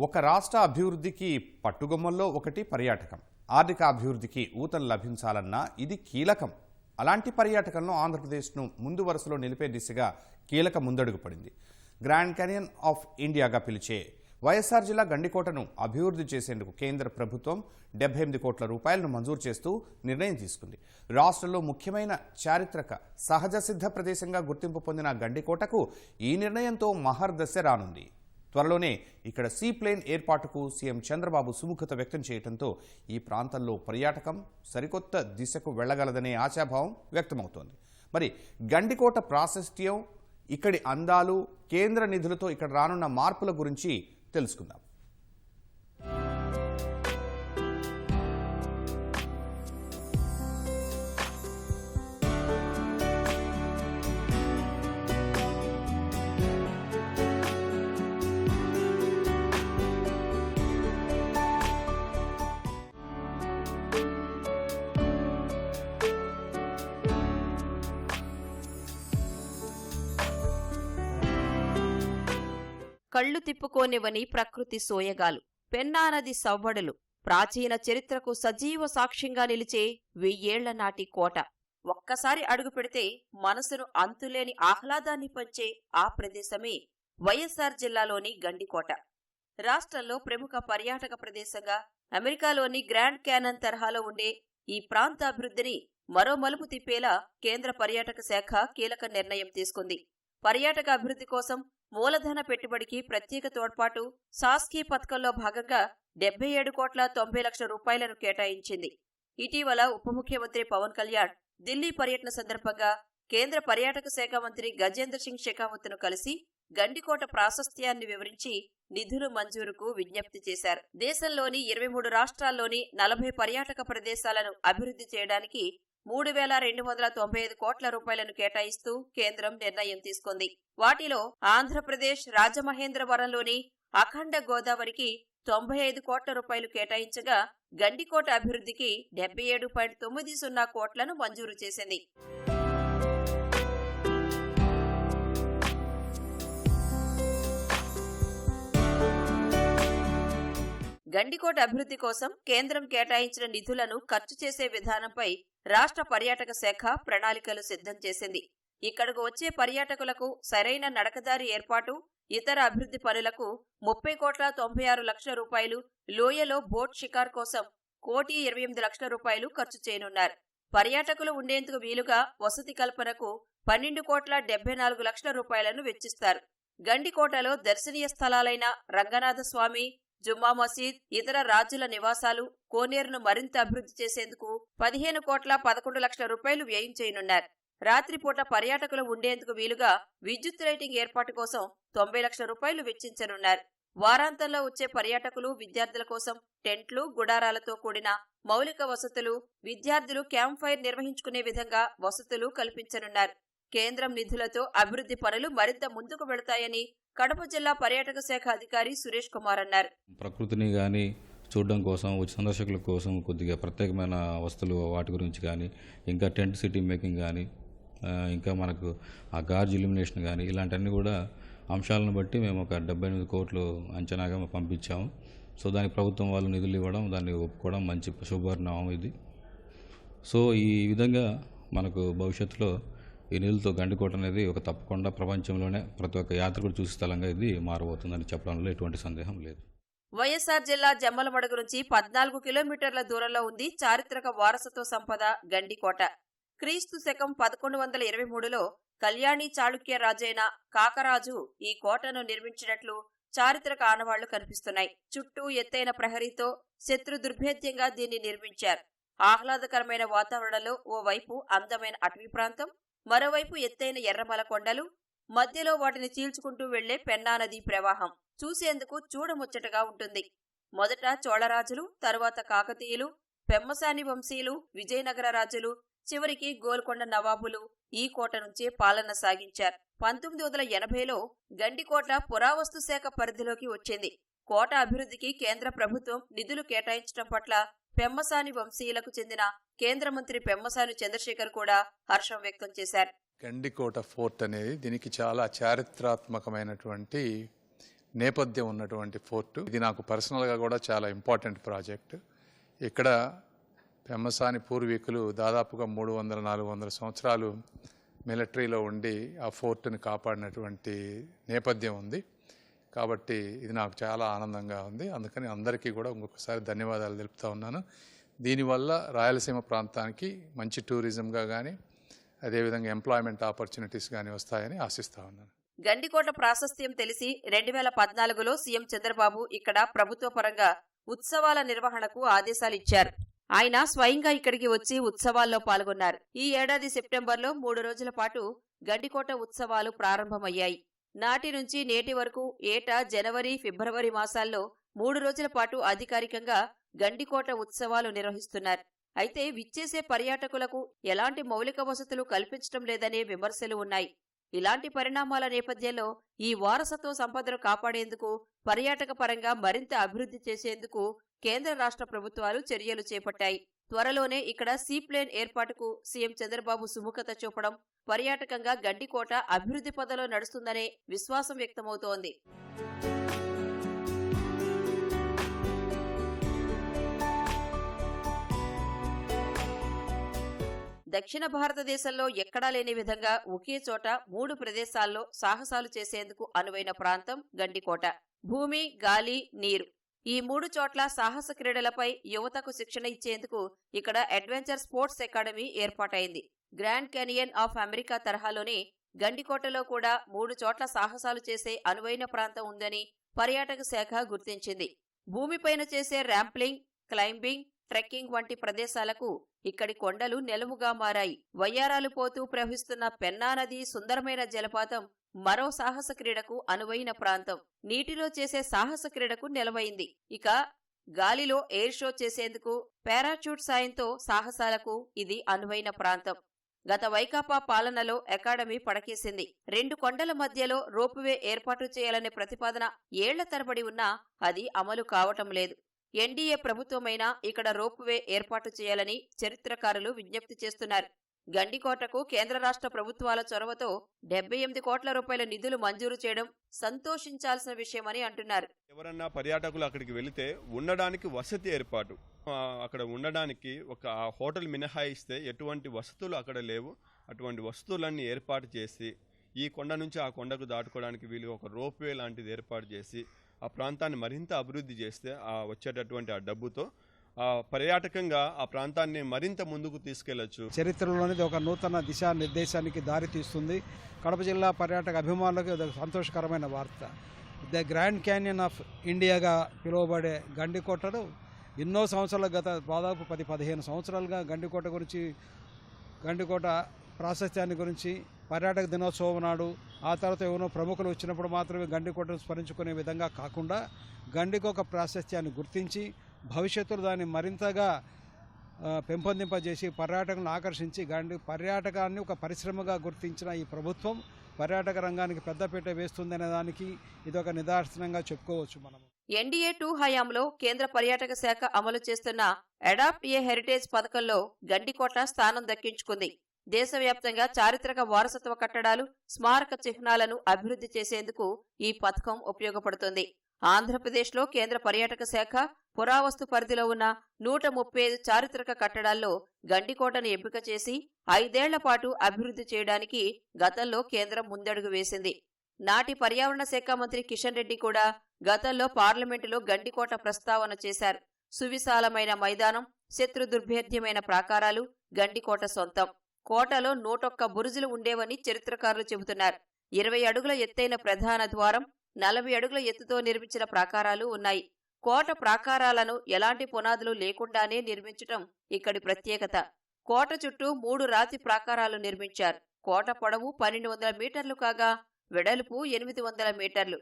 ఒక రాష్ట్ర అభివృద్ధికి పట్టుగొమ్మల్లో ఒకటి పర్యాటకం. ఆర్థిక అభివృద్ధికి ఊతం లభించాలన్నా ఇది కీలకం. అలాంటి పర్యాటకంలో ఆంధ్రప్రదేశ్ను ముందు వరుసలో నిలిపే దిశగా కీలక ముందడుగు పడింది. గ్రాండ్ కెనియన్ ఆఫ్ ఇండియాగా పిలిచే వైఎస్ఆర్ జిల్లా గండికోటను అభివృద్ధి చేసేందుకు కేంద్ర ప్రభుత్వం డెబ్బై ఎనిమిది కోట్ల రూపాయలను మంజూరు చేస్తూ నిర్ణయం తీసుకుంది. రాష్ట్రంలో ముఖ్యమైన చారిత్రక సహజ సిద్ధ ప్రదేశంగా గుర్తింపు పొందిన గండికోటకు ఈ నిర్ణయంతో మహర్దశ రానుంది. త్వరలోనే ఇక్కడ సీ ప్లేన్ ఏర్పాటుకు సీఎం చంద్రబాబు సుముఖత వ్యక్తం చేయడంతో ఈ ప్రాంతంలో పర్యాటకం సరికొత్త దిశకు వెళ్ళగలదనే ఆశాభావం వ్యక్తమవుతోంది. మరి గండికోట ప్రాశస్త్యం ఇక్కడి అందాలు కేంద్ర నిధులతో ఇక్కడ రానున్న మార్పుల గురించి తెలుసుకుందాం. కళ్ళు తిప్పుకోనివని ప్రకృతి సోయగాలు. పెన్నానది సవ్వడులు ప్రాచీన చరిత్రకు సజీవ సాక్ష్యంగా నిలిచే వెయ్యేళ్ళ నాటి కోట. ఒక్కసారి అడుగు పెడితే మనసును అంతులేని ఆహ్లాదాన్ని పంచే ఆ ప్రదేశమే వైఎస్సార్ జిల్లాలోని గండికోట. రాష్ట్రంలో ప్రముఖ పర్యాటక ప్రదేశంగా అమెరికాలోని గ్రాండ్ క్యానన్ తరహాలో ఉండే ఈ ప్రాంత అభివృద్ధిని మరో మలుపు తిప్పేలా కేంద్ర పర్యాటక శాఖ కీలక నిర్ణయం తీసుకుంది. పర్యాటక అభివృద్ధి కోసం మూలధన పెట్టుబడికి ప్రత్యేక తోడ్పాటు సాస్కీ పథకంలో భాగంగా డెబ్బై ఏడు కోట్ల తొంభై లక్షల రూపాయలను కేటాయించింది. ఇటీవల ఉప ముఖ్యమంత్రి పవన్ కళ్యాణ్ ఢిల్లీ పర్యటన సందర్భంగా కేంద్ర పర్యాటక శాఖ మంత్రి గజేంద్ర సింగ్ షెకావత్ను కలిసి గండికోట ప్రాశస్త్యాన్ని వివరించి నిధులు మంజూరుకు విజ్ఞప్తి చేశారు. దేశంలోని ఇరవై మూడు రాష్ట్రాల్లోని నలభై పర్యాటక ప్రదేశాలను అభివృద్ధి చేయడానికి మూడు వేల రెండు వందల తొంభై ఐదు కోట్ల రూపాయలను కేటాయిస్తూ కేంద్రం నిర్ణయం తీసుకుంది. వాటిలో ఆంధ్రప్రదేశ్ రాజమహేంద్రవరంలోని అఖండ గోదావరికి తొంభై ఐదు కోట్ల రూపాయలు కేటాయించగా గండికోట అభివృద్ధికి డెబ్బై ఏడు పాయింట్ తొమ్మిది సున్నా కోట్లను మంజూరు చేసింది. గండికోట అభివృద్ధి కోసం కేంద్రం కేటాయించిన నిధులను ఖర్చు చేసే విధానంపై రాష్ట్ర పర్యాటక శాఖ ప్రణాళికలు సిద్ధం చేసింది. ఇక్కడకు వచ్చే పర్యాటకులకు సరైన నడకదారి ఏర్పాటు ఇతర అభివృద్ధి పనులకు ముప్పై కోట్ల తొంభై ఆరు లక్షల రూపాయలు లోయలో బోట్ షికార్ కోసం కోటి ఇరవై ఎనిమిది లక్షల రూపాయలు ఖర్చు చేయనున్నారు. పర్యాటకులు ఉండేందుకు వీలుగా వసతి కల్పనకు పన్నెండు కోట్ల డెబ్బై నాలుగు లక్షల రూపాయలను వెచ్చిస్తారు. గండికోటలో దర్శనీయ స్థలాలైన రంగనాథ స్వామి జుమ్మా మసీద్ ఇతర రాజుల నివాసాలు కోనేరును మరింత అభివృద్ధి చేసేందుకు పదిహేను కోట్ల పదకొండు లక్షల రూపాయలు వ్యయం చేయనున్నారు. రాత్రిపూట పర్యాటకులు ఉండేందుకు వీలుగా విద్యుత్ లైటింగ్ ఏర్పాటు కోసం తొంభై లక్షల రూపాయలు వెచ్చించనున్నారు. వారాంతంలో వచ్చే పర్యాటకులు విద్యార్థుల కోసం టెంట్లు గుడారాలతో కూడిన మౌలిక వసతులు విద్యార్థులు క్యాంప్ ఫైర్ నిర్వహించుకునే విధంగా వసతులు కల్పించనున్నారు. కేంద్రం నిధులతో అభివృద్ధి పనులు మరింత ముందుకు వెళతాయని కడప జిల్లా పర్యాటక శాఖ అధికారి సురేష్ కుమార్ అన్నారు. ప్రకృతిని కానీ చూడడం కోసం వచ్చి సందర్శకుల కోసం కొద్దిగా ప్రత్యేకమైన వస్తువులు వాటి గురించి కానీ ఇంకా టెంట్ సిటీ మేకింగ్ కానీ ఇంకా మనకు ఆ గార్జ్ ఇల్యూమినేషన్ కానీ ఇలాంటివన్నీ కూడా అంశాలను బట్టి మేము ఒక డెబ్బై ఎనిమిది కోట్లు అంచనాగా పంపించాము. సో దానికి ప్రభుత్వం వాళ్ళు నిధులు ఇవ్వడం దాన్ని ఒప్పుకోవడం మంచి శుభవర్ణం ఇది. సో ఈ విధంగా మనకు భవిష్యత్తులో ఈ నీళ్ళతో గండికోట అనేది ఒక తప్పకుండా ప్రపంచంలోనే ప్రతి ఒక్క యాత్రికుడు చూసే స్థలంగా ఇది మారబోతుందని చెప్పడంలో ఎటువంటి సందేహం లేదు. వైఎస్ఆర్ జిల్లా జమ్మలమడుగు నుంచి పద్నాలుగు కిలోమీటర్ల దూరంలో ఉంది చారిత్రక వారసత్వ సంపద గండికోట. క్రీస్తు శకం పదకొండు వందల ఇరవై మూడులో కళ్యాణి చాళుక్య రాజైన కాకరాజు ఈ కోటను నిర్మించినట్లు చారిత్రక ఆనవాళ్ళు కనిపిస్తున్నాయి. చుట్టూ ఎత్తైన ప్రహరీతో శత్రు దుర్భేద్యంగా దీన్ని నిర్మించారు. ఆహ్లాదకరమైన వాతావరణంలో ఓ వైపు అందమైన అటవీ ప్రాంతం మరోవైపు ఎత్తైన ఎర్రమల కొండలు మధ్యలో వాటిని చీల్చుకుంటూ వెళ్ళే పెన్నా నదీ ప్రవాహం చూసేందుకు చూడముచ్చటగా ఉంటుంది. మొదట చోళరాజులు తరువాత కాకతీయులు పెమ్మసాని వంశీయులు విజయనగర రాజులు చివరికి గోల్కొండ నవాబులు ఈ కోట నుంచే పాలన సాగించారు. పంతొమ్మిది వందల ఎనభైలో గండికోట పురావస్తు శాఖ పరిధిలోకి వచ్చింది. కోట అభివృద్ధికి కేంద్ర ప్రభుత్వం నిధులు కేటాయించడం పట్ల పెమ్మసాని వంశీయులకు చెందిన కేంద్ర మంత్రి పెమ్మసాని చంద్రశేఖర్ కూడా హర్షం వ్యక్తం చేశారు. గండికోట ఫోర్ట్ అనేది దీనికి చాలా చారిత్రాత్మకమైనటువంటి నేపథ్యం ఉన్నటువంటి ఫోర్ట్. ఇది నాకు పర్సనల్గా కూడా చాలా ఇంపార్టెంట్ ప్రాజెక్ట్. ఇక్కడ పెమ్మసాని పూర్వీకులు దాదాపుగా మూడు వందల నాలుగు వందల సంవత్సరాలు మిలిటరీలో ఉండి ఆ ఫోర్ట్ని కాపాడినటువంటి నేపథ్యం ఉంది. కాబట్టి ఇది నాకు చాలా ఆనందంగా ఉంది. అందుకని అందరికీ కూడా ఇంకొకసారి ధన్యవాదాలు తెలుపుతా ఉన్నాను. దీనివల్ల రాయలసీమ ప్రాంతానికి మంచి టూరిజంగా కానీ అదేవిధంగా ఎంప్లాయ్మెంట్ ఆపర్చునిటీస్ కానీ వస్తాయని ఆశిస్తా ఉన్నాను. గండికోట ప్రాశస్త్యం తెలిసి రెండు వేల పద్నాలుగులో సీఎం చంద్రబాబు ఇక్కడ ప్రభుత్వ పరంగా ఉత్సవాల నిర్వహణకు ఆదేశాలు ఇచ్చారు ఆయన స్వయంగా ఇక్కడికి వచ్చి ఉత్సవాల్లో పాల్గొన్నారు. ఈ ఏడాది సెప్టెంబర్లో మూడు రోజుల పాటు గండికోట ఉత్సవాలు ప్రారంభమయ్యాయి. నాటి నుంచి నేటి వరకు ఏటా జనవరి ఫిబ్రవరి మాసాల్లో మూడు రోజుల పాటు అధికారికంగా గండికోట ఉత్సవాలు నిర్వహిస్తున్నారు. అయితే విచ్చేసే పర్యాటకులకు ఎలాంటి మౌలిక వసతులు కల్పించడం లేదనే విమర్శలు ఉన్నాయి. ఇలాంటి పరిణామాల నేపథ్యంలో ఈ వారసత్వ సంపదను కాపాడేందుకు పర్యాటక పరంగా మరింత అభివృద్ధి చేసేందుకు కేంద్ర రాష్ట్ర ప్రభుత్వాలు చర్యలు చేపట్టాయి. త్వరలోనే ఇక్కడ సీప్లేన్ ఏర్పాటుకు సీఎం చంద్రబాబు సుముఖత చూపడం పర్యాటకంగా గండికోట అభివృద్ధి పదలో నడుస్తుందనే విశ్వాసం వ్యక్తమవుతోంది. దక్షిణ భారతదేశంలో ఎక్కడా లేని విధంగా ఒకే చోట మూడు ప్రదేశాల్లో సాహసాలు చేసేందుకు అనువైన ప్రాంతం గండికోట. భూమి గాలి నీరు. ఈ మూడు చోట్ల సాహస క్రీడలపై యువతకు శిక్షణ ఇచ్చేందుకు ఇక్కడ అడ్వెంచర్ స్పోర్ట్స్ అకాడమీ ఏర్పాటైంది. గ్రాండ్ కెనియన్ ఆఫ్ అమెరికా తరహాలోనే గండికోటలో కూడా మూడు చోట్ల సాహసాలు చేసే అనువైన ప్రాంతం ఉందని పర్యాటక శాఖ గుర్తించింది. భూమిపైన చేసే ర్యాంప్లింగ్ క్లైంబింగ్ ట్రెక్కింగ్ వంటి ప్రదేశాలకు ఇక్కడి కొండలు నెలవుగా మారాయి. వయ్యారాలు పోతూ ప్రవహిస్తున్న పెన్నా నది సుందరమైన జలపాతం మరో సాహస క్రీడకు అనువైన ప్రాంతం. నీటిలో చేసే సాహస క్రీడకు నెలవైంది. ఇక గాలిలో ఎయిర్ షో చేసేందుకు పారాచూట్ సాయంతో సాహసాలకు ఇది అనువైన ప్రాంతం. గత వైకాపా పాలనలో అకాడమీ పడకేసింది. రెండు కొండల మధ్యలో రోపువే ఏర్పాటు చేయాలనే ప్రతిపాదన ఏళ్ళ తరబడి ఉన్నా అది అమలు కావటం లేదు. ఎన్డీఏ ప్రభుత్వమైనా ఇక్కడ రోపువే ఏర్పాటు చేయాలని చరిత్రకారులు విజ్ఞప్తి చేస్తున్నారు. గండికోటకు కేంద్ర రాష్ట్ర ప్రభుత్వాల చొరవతో డెబ్బై ఎనిమిది కోట్ల రూపాయల నిధులు మంజూరు చేయడం సంతోషించాల్సిన విషయమని అంటున్నారు. ఎవరన్నా పర్యాటకులు అక్కడికి వెళితే ఉండడానికి వసతి ఏర్పాటు. అక్కడ ఉండడానికి ఒక హోటల్ మినహాయిస్తే ఎటువంటి వసతులు అక్కడ లేవు. అటువంటి వసతులన్నీ ఏర్పాటు చేసి ఈ కొండ నుంచి ఆ కొండకు దాటుకోవడానికి వీలు ఒక రోప్వే లాంటిది ఏర్పాటు చేసి ఆ ప్రాంతాన్ని మరింత అభివృద్ధి చేస్తే ఆ వచ్చేటటువంటి ఆ డబ్బుతో పర్యాటకంగా ఆ ప్రాంతాన్ని మరింత ముందుకు తీసుకెళ్ళొచ్చు. చరిత్రలోనేది ఒక నూతన దిశానిర్దేశానికి దారి తీస్తుంది. కడప జిల్లా పర్యాటక అభిమానులకు ఒక సంతోషకరమైన వార్త. ద గ్రాండ్ క్యానియన్ ఆఫ్ ఇండియాగా పిలువబడే గండికోటను ఎన్నో సంవత్సరాల గత దాదాపు పది పదిహేను సంవత్సరాలుగా గండికోట గురించి గండికోట ప్రాశస్త్యాన్ని గురించి పర్యాటక దినోత్సవం నాడు ఆ తర్వాత ఎవరో ప్రముఖులు వచ్చినప్పుడు మాత్రమే గండికోటను స్మరించుకునే విధంగా కాకుండా గండికోక ప్రాశస్త్యాన్ని గుర్తించి భవిష్యత్తులో దాన్ని మరింతగా పెంపొందింపజేసి పర్యాటకులను ఆకర్షించి గాండి పర్యాటకాన్ని ఒక పరిశ్రమగా గుర్తించిన ఈ ప్రభుత్వం పర్యాటక రంగానికి పెద్దపీట వేస్తుందనే దానికి ఇది ఒక నిదర్శనంగా చెప్పుకోవచ్చు మనం. ఎన్డీఏ టూ హయాంలో కేంద్ర పర్యాటక శాఖ అమలు చేస్తున్న అడాప్ట్ ఏ హెరిటేజ్ పథకంలో గండికోట స్థానం దక్కించుకుంది. దేశవ్యాప్తంగా చారిత్రక వారసత్వ కట్టడాలు స్మారక చిహ్నాలను అభివృద్ధి చేసేందుకు ఈ పథకం ఉపయోగపడుతుంది. ఆంధ్రప్రదేశ్లో కేంద్ర పర్యాటక శాఖ పురావస్తు పరిధిలో ఉన్న నూట ముప్పై ఐదు చారిత్రక కట్టడాల్లో గండికోటను ఎంపిక చేసి ఐదేళ్ళ పాటు అభివృద్ధి చేయడానికి గతంలో కేంద్రం ముందడుగు వేసింది. నాటి పర్యావరణ శాఖ మంత్రి కిషన్ రెడ్డి కూడా గతంలో పార్లమెంటులో గండికోట ప్రస్తావన చేశారు. సువిశాలమైన మైదానం శత్రు దుర్భేద్యమైన ప్రాకారాలు గండికోట సొంతం. కోటలో నూటొక్క బురుజులు ఉండేవని చరిత్రకారులు చెబుతున్నారు. ఇరవై అడుగుల ఎత్తైన ప్రధాన ద్వారం నలభై అడుగుల ఎత్తుతో నిర్మించిన ప్రాకారాలు ఉన్నాయి. కోట ప్రాకారాలను ఎలాంటి పునాదులు లేకుండానే నిర్మించటం ఇక్కడి ప్రత్యేకత. కోట చుట్టూ మూడు రాతి ప్రాకారాలు నిర్మించారు. కోట పొడవు పన్నెండు వందల మీటర్లు కాగా వెడల్పు ఎనిమిది వందల మీటర్లు.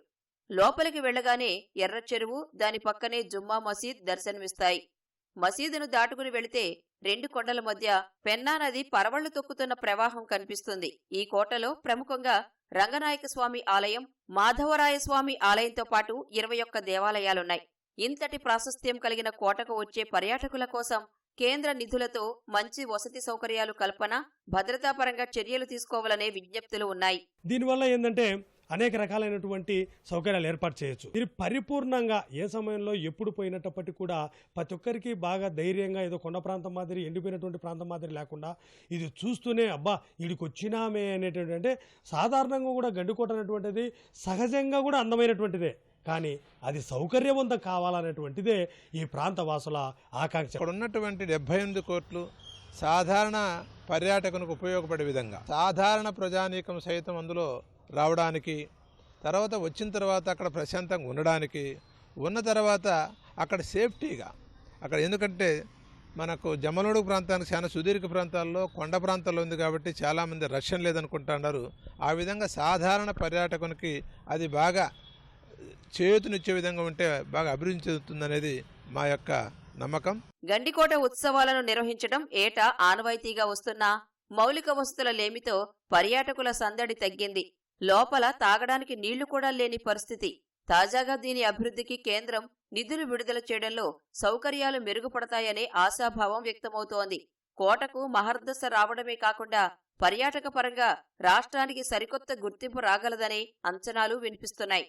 లోపలికి వెళ్ళగానే ఎర్ర చెరువు దాని పక్కనే జుమ్మా మసీద్ దర్శనమిస్తాయి. మసీదును దాటుకుని వెళితే రెండు కొండల మధ్య పెన్నా నది పరవళ్ళు తొక్కుతున్న ప్రవాహం కనిపిస్తుంది. ఈ కోటలో ప్రముఖంగా రంగనాయక స్వామి ఆలయం మాధవరాయ స్వామి ఆలయంతో పాటు ఇరవై ఒక్క దేవాలయాలున్నాయి. ఇంతటి ప్రాశస్త్యం కలిగిన కోటకు వచ్చే పర్యాటకుల కోసం కేంద్ర నిధులతో మంచి వసతి సౌకర్యాలు కల్పన భద్రతాపరంగా చర్యలు తీసుకోవాలనే విజ్ఞప్తులు ఉన్నాయి. దీనివల్ల ఏంటంటే అనేక రకాలైనటువంటి సౌకర్యాలు ఏర్పాటు చేయొచ్చు. ఇది పరిపూర్ణంగా ఏ సమయంలో ఎప్పుడు పోయినప్పటికీ కూడా ప్రతి ఒక్కరికి బాగా ధైర్యంగా ఏదో కొండ ప్రాంతం మాదిరి ఎండిపోయినటువంటి ప్రాంతం మాదిరి లేకుండా ఇది చూస్తూనే అబ్బా ఇడికి వచ్చినామే అనేటువంటి అంటే సాధారణంగా కూడా గండికోట అనేటువంటిది సహజంగా కూడా అందమైనటువంటిదే. కానీ అది సౌకర్యవంతం కావాలనేటువంటిదే ఈ ప్రాంత వాసుల ఆకాంక్ష. ఇక్కడ ఉన్నటువంటి డెబ్బై ఎనిమిది కోట్లు సాధారణ పర్యాటకునికి ఉపయోగపడే విధంగా సాధారణ ప్రజానీకం సైతం అందులో రావడానికి తర్వాత వచ్చిన తర్వాత అక్కడ ప్రశాంతంగా ఉండడానికి ఉన్న తర్వాత అక్కడ సేఫ్టీగా అక్కడ ఎందుకంటే మనకు జమలోడు ప్రాంతానికి చాలా సుదీర్ఘ ప్రాంతాల్లో కొండ ప్రాంతాల్లో ఉంది కాబట్టి చాలామంది రష్యన్ లేదనుకుంటున్నారు. ఆ విధంగా సాధారణ పర్యాటకునికి అది బాగా చేతునిచ్చే విధంగా ఉంటే బాగా అభివృద్ధి చెందుతుందనేది మా యొక్క నమ్మకం. గండికోట ఉత్సవాలను నిర్వహించడం ఏటా ఆనవాయితీగా వస్తున్న మౌలిక వసతుల లేమితో పర్యాటకుల సందడి తగ్గింది. లోపల తాగడానికి నీళ్ళు కూడా లేని పరిస్థితి. తాజాగా దీని అభివృద్ధికి కేంద్రం నిధులు విడుదల చేయడంలో సౌకర్యాలు మెరుగుపడతాయనే ఆశాభావం వ్యక్తమవుతోంది. కోటకు మహర్దశ రావడమే కాకుండా పర్యాటక పరంగా రాష్ట్రానికి సరికొత్త గుర్తింపు రాగలదనే అంచనాలు వినిపిస్తున్నాయి.